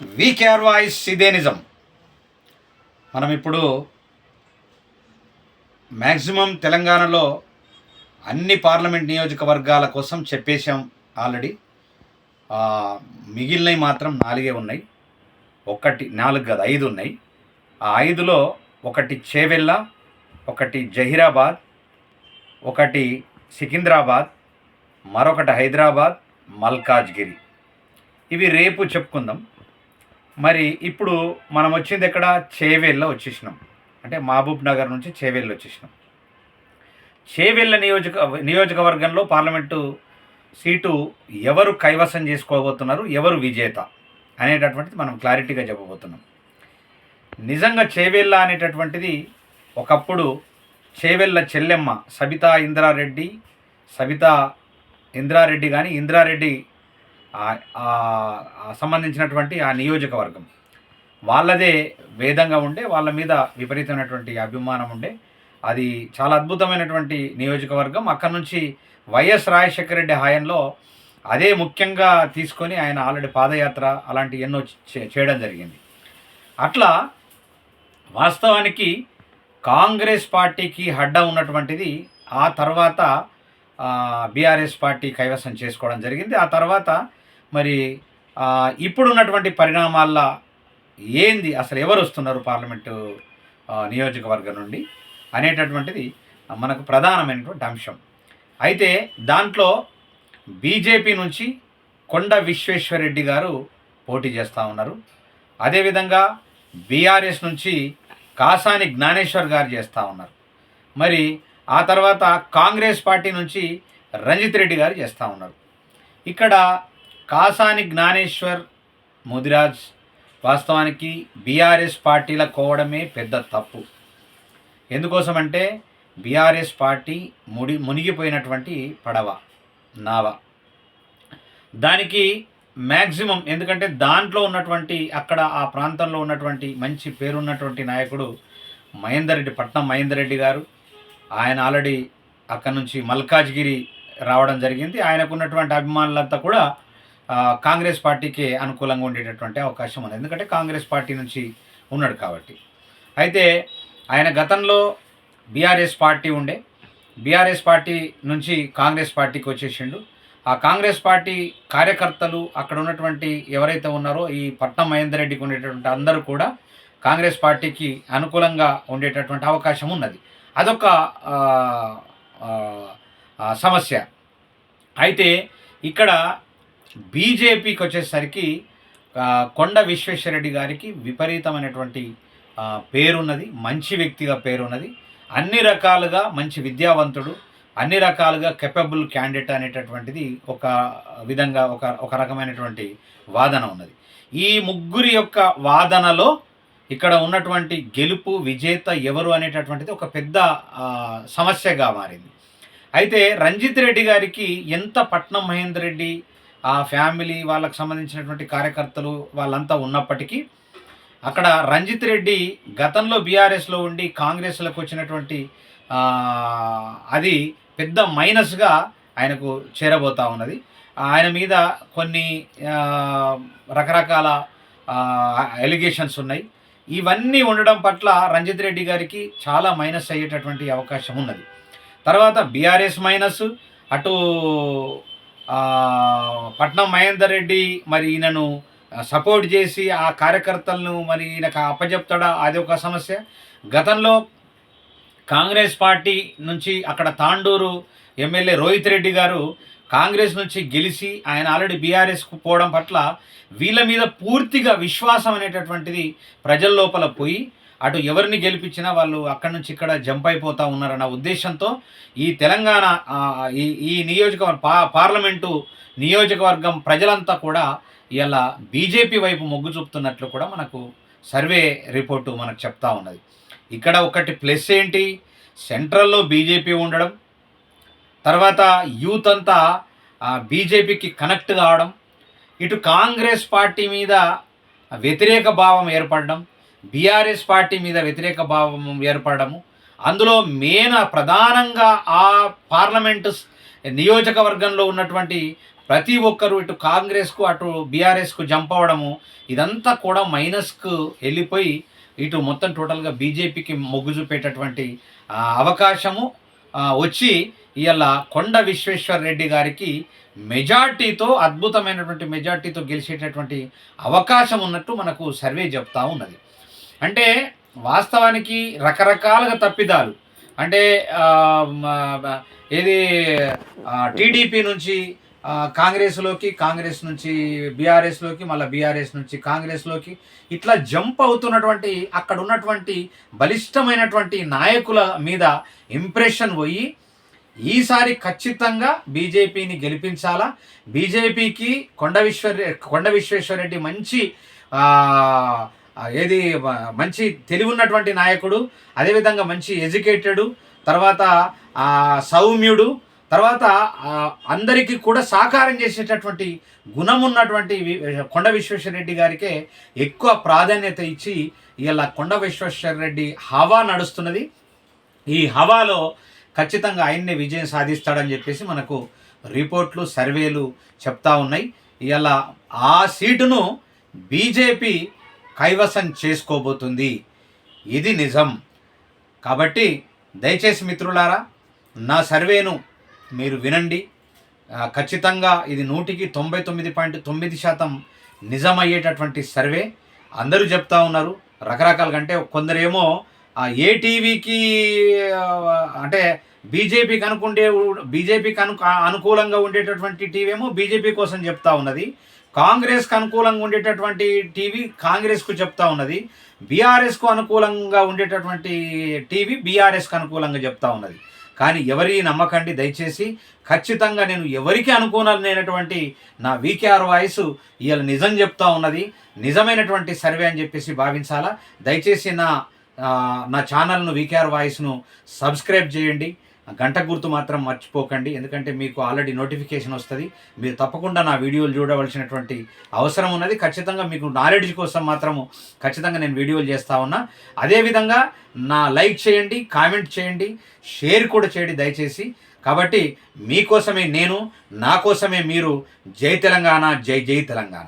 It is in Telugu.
వీకేఆర్ వాయిస్ ఇదే నిజం మనం ఇప్పుడు మ్యాక్సిమం తెలంగాణలో అన్ని పార్లమెంట్ నియోజకవర్గాల కోసం చెప్పేశాం ఆల్రెడీ మిగిలినవి మాత్రం నాలుగే ఉన్నాయి. ఒకటి నాలుగు కాదు ఐదు ఉన్నాయి. ఆ ఐదులో ఒకటి చేవెళ్ళ ఒకటి జహీరాబాద్ ఒకటి సికింద్రాబాద్ మరొకటి హైదరాబాద్ మల్కాజ్గిరి. ఇవి రేపు చెప్పుకుందాం. మరి ఇప్పుడు మనం వచ్చింది ఎక్కడ? చేవెళ్ళ వచ్చేసినాం. అంటే మహబూబ్ నగర్ నుంచి చేవెళ్ళ వచ్చేసినాం. చేవెళ్ళ నియోజక నియోజకవర్గంలో పార్లమెంటు సీటు ఎవరు కైవసం చేసుకోబోతున్నారు? ఎవరు విజేత? అనేటటువంటిది మనం క్లారిటీగా చెప్పబోతున్నాం. నిజంగా చేవెళ్ళ అనేటటువంటిది ఒకప్పుడు చేవెళ్ళ చెల్లెమ్మ సబితా ఇంద్రారెడ్డి సబితా ఇంద్రారెడ్డి కానీ ఇంద్రారెడ్డి సంబంధించినటువంటి ఆ నియోజకవర్గం. వాళ్ళదే వేదంగా ఉండే వాళ్ళ మీద విపరీతమైనటువంటి అభిమానం ఉండే అది చాలా అద్భుతమైనటువంటి నియోజకవర్గం. అక్కడ నుంచి వైఎస్ రాజశేఖర రెడ్డి హాయంలో అదే ముఖ్యంగా తీసుకొని ఆయన ఆల్రెడీ పాదయాత్ర అలాంటి ఎన్నో చేయడం జరిగింది. అట్లా వాస్తవానికి కాంగ్రెస్ పార్టీకి హడ్డ ఉన్నటువంటిది ఆ తర్వాత బీఆర్ఎస్ పార్టీ కైవసం చేసుకోవడం జరిగింది. ఆ తర్వాత మరి ఇప్పుడున్నటువంటి పరిణామాల్లో ఏంది? అసలు ఎవరు వస్తున్నారు పార్లమెంటు నియోజకవర్గం నుండి? అనేటటువంటిది మనకు ప్రధానమైనటువంటి అంశం. అయితే దాంట్లో బీజేపీ నుంచి కొండ విశ్వేశ్వరరెడ్డి గారు పోటీ చేస్తూ ఉన్నారు. అదేవిధంగా బీఆర్ఎస్ నుంచి కాసాని జ్ఞానేశ్వర్ గారు చేస్తూ ఉన్నారు. మరి ఆ తర్వాత కాంగ్రెస్ పార్టీ నుంచి రంజిత్ రెడ్డి గారు చేస్తూ ఉన్నారు. ఇక్కడ కాసాని జ్ఞానేశ్వర్ ముదిరాజ్ వాస్తవానికి బీఆర్ఎస్ పార్టీల కోవడమే పెద్ద తప్పు. ఎందుకోసమంటే బీఆర్ఎస్ పార్టీ ముడి మునిగిపోయినటువంటి పడవ నావ. దానికి మ్యాక్సిమం ఎందుకంటే దాంట్లో ఉన్నటువంటి అక్కడ ఆ ప్రాంతంలో ఉన్నటువంటి మంచి పేరున్నటువంటి నాయకుడు మహేందర్ రెడ్డి పట్నం మహేందర్ రెడ్డి గారు. ఆయన ఆల్రెడీ అక్కడ నుంచి మల్కాజ్గిరి రావడం జరిగింది. ఆయనకున్నటువంటి అభిమానులంతా కూడా కాంగ్రెస్ పార్టీకి అనుకూలంగా ఉండేటటువంటి అవకాశం ఉంది ఎందుకంటే కాంగ్రెస్ పార్టీ నుంచి ఉన్నాడు కాబట్టి. అయితే ఆయన గతంలో బీఆర్ఎస్ పార్టీ ఉండే బీఆర్ఎస్ పార్టీ నుంచి కాంగ్రెస్ పార్టీకి వచ్చేసిండు. ఆ కాంగ్రెస్ పార్టీ కార్యకర్తలు అక్కడ ఉన్నటువంటి ఎవరైతే ఉన్నారో ఈ పట్నం మహేందర్ రెడ్డికి ఉండేటటువంటి అందరూ కూడా కాంగ్రెస్ పార్టీకి అనుకూలంగా ఉండేటటువంటి అవకాశం ఉన్నది. అదొక సమస్య. అయితే ఇక్కడ బీజేపీకి వచ్చేసరికి కొండ విశ్వేశ్వరరెడ్డి గారికి విపరీతమైనటువంటి పేరున్నది మంచి వ్యక్తిగా పేరున్నది. అన్ని రకాలుగా మంచి విద్యావంతుడు అన్ని రకాలుగా కెపబుల్ క్యాండిడేట్ అనేటటువంటిది ఒక విధంగా ఒక ఒక రకమైనటువంటి వాదన ఉన్నది. ఈ ముగ్గురి యొక్క వాదనలో ఇక్కడ ఉన్నటువంటి గెలుపు విజేత ఎవరు అనేటటువంటిది ఒక పెద్ద సమస్యగా మారింది. అయితే రంజిత్ రెడ్డి గారికి ఎంత పట్నం మహేందర్ రెడ్డి ఆ ఫ్యామిలీ వాళ్ళకు సంబంధించినటువంటి కార్యకర్తలు వాళ్ళంతా ఉన్నప్పటికీ అక్కడ రంజిత్ రెడ్డి గతంలో బీఆర్ఎస్లో ఉండి కాంగ్రెస్లోకి వచ్చినటువంటి అది పెద్ద మైనస్గా ఆయనకు చేరబోతా ఉన్నది. ఆయన మీద కొన్ని రకరకాల ఎలిగేషన్స్ ఉన్నాయి. ఇవన్నీ ఉండడం పట్ల రంజిత్ రెడ్డి గారికి చాలా మైనస్ అయ్యేటటువంటి అవకాశం ఉన్నది. తర్వాత బీఆర్ఎస్ మైనస్ అటు పట్నం మహేందర్ రెడ్డి మరి ఈయనను సపోర్ట్ చేసి ఆ కార్యకర్తలను మరి ఈయనకు అప్పజెప్తాడా? అది ఒక సమస్య. గతంలో కాంగ్రెస్ పార్టీ నుంచి అక్కడ తాండూరు ఎమ్మెల్యే రోహిత్ రెడ్డి గారు కాంగ్రెస్ నుంచి గెలిచి ఆయన ఆల్రెడీ బీఆర్ఎస్కు పోవడం పట్ల వీళ్ళ మీద పూర్తిగా విశ్వాసం అనేటటువంటిది ప్రజల లోపల పోయి అటు ఎవరిని గెలిపించినా వాళ్ళు అక్కడి నుంచి ఇక్కడ జంప్ అయిపోతూ ఉన్నారన్న ఉద్దేశంతో ఈ తెలంగాణ ఈ ఈ నియోజకవర్గ పా పార్లమెంటు నియోజకవర్గం ప్రజలంతా కూడా ఇలా బీజేపీ వైపు మొగ్గు చూపుతున్నట్లు కూడా మనకు సర్వే రిపోర్టు మనకు చెప్తా ఉన్నది. ఇక్కడ ఒకటి ప్లస్ ఏంటి? సెంట్రల్లో బీజేపీ ఉండడం తర్వాత యూత్ అంతా బీజేపీకి కనెక్ట్ కావడం ఇటు కాంగ్రెస్ పార్టీ మీద వ్యతిరేక భావం ఏర్పడడం బీఆర్ఎస్ పార్టీ మీద వ్యతిరేక భావం ఏర్పడము. అందులో మెయిన్ ప్రధానంగా ఆ పార్లమెంటు నియోజకవర్గంలో ఉన్నటువంటి ప్రతి ఒక్కరు ఇటు కాంగ్రెస్కు అటు బీఆర్ఎస్కు జంప్ అవ్వడము ఇదంతా కూడా మైనస్కు వెళ్ళిపోయి ఇటు మొత్తం టోటల్గా బీజేపీకి మొగ్గు చూపేటటువంటి అవకాశము వచ్చి ఇవాళ కొండ విశ్వేశ్వర్ రెడ్డి గారికి మెజార్టీతో అద్భుతమైనటువంటి మెజార్టీతో గెలిచేటటువంటి అవకాశం ఉన్నట్టు మనకు సర్వే చెప్తా ఉన్నది. అంటే వాస్తవానికి రకరకాలుగా తప్పిదాలు. అంటే ఏది టీడీపీ నుంచి కాంగ్రెస్లోకి కాంగ్రెస్ నుంచి బీఆర్ఎస్లోకి మళ్ళీ బీఆర్ఎస్ నుంచి కాంగ్రెస్లోకి ఇట్లా జంప్ అవుతున్నటువంటి అక్కడ ఉన్నటువంటి బలిష్టమైనటువంటి నాయకుల మీద ఇంప్రెషన్ పోయి ఈసారి ఖచ్చితంగా బీజేపీని గెలిపించాలా? బీజేపీకి కొండ విశ్వ కొండ విశ్వేశ్వరరెడ్డి మంచి ఏది మంచి తెలివి ఉన్నటువంటి నాయకుడు అదేవిధంగా మంచి ఎడ్యుకేటెడ్ తర్వాత సౌమ్యుడు తర్వాత అందరికీ కూడా సహకారం చేసేటటువంటి గుణం ఉన్నటువంటి కొండ విశ్వేశ్వరరెడ్డి గారికే ఎక్కువ ప్రాధాన్యత ఇచ్చి ఇలా కొండ విశ్వేశ్వరరెడ్డి హవా నడుస్తున్నది. ఈ హవాలో ఖచ్చితంగా ఆయన్నే విజయం సాధిస్తాడని చెప్పేసి మనకు రిపోర్ట్లు సర్వేలు చెప్తా ఉన్నాయి. ఇలా ఆ సీటును బీజేపీ కైవసం చేసుకోబోతుంది. ఇది నిజం. కాబట్టి దయచేసి మిత్రులారా నా సర్వేను మీరు వినండి. ఖచ్చితంగా ఇది నూటికి తొంభై తొమ్మిది పాయింట్ తొమ్మిది శాతం నిజమయ్యేటటువంటి సర్వే. అందరూ చెప్తా ఉన్నారు రకరకాలుగా అంటే కొందరేమో ఆ, ఏ టీవీకి అంటే బీజేపీకి అనుకుంటే బీజేపీకి అను అనుకూలంగా ఉండేటటువంటి టీవీ ఏమో బీజేపీ కోసం చెప్తా ఉన్నది. కాంగ్రెస్కి అనుకూలంగా ఉండేటటువంటి టీవీ కాంగ్రెస్కు చెప్తా ఉన్నది. బీఆర్ఎస్కు అనుకూలంగా ఉండేటటువంటి టీవీ బీఆర్ఎస్కి అనుకూలంగా చెప్తా ఉన్నది. కానీ ఎవరి నమ్మకండి దయచేసి ఖచ్చితంగా నేను ఎవరికి అనుకూలమైనటువంటి నా వీకేఆర్ వాయిస్ ఇవాళ నిజం చెప్తా ఉన్నది. నిజమైనటువంటి సర్వే అని చెప్పేసి భావించాలా? దయచేసి నా నా ఛానల్ను వీకేఆర్ వాయిస్ను సబ్స్క్రైబ్ చేయండి. గంట గుర్తు మాత్రం మర్చిపోకండి. ఎందుకంటే మీకు ఆల్రెడీ నోటిఫికేషన్ వస్తుంది. మీరు తప్పకుండా నా వీడియోలు చూడవలసినటువంటి అవసరం ఉన్నది. ఖచ్చితంగా మీకు నాలెడ్జ్ కోసం మాత్రము ఖచ్చితంగా నేను వీడియోలు చేస్తా ఉన్నా. అదేవిధంగా నా లైక్ చేయండి కామెంట్ చేయండి షేర్ కూడా చేయండి దయచేసి. కాబట్టి మీకోసమే నేను నా కోసమే మీరు జై తెలంగాణ జై జై తెలంగాణ.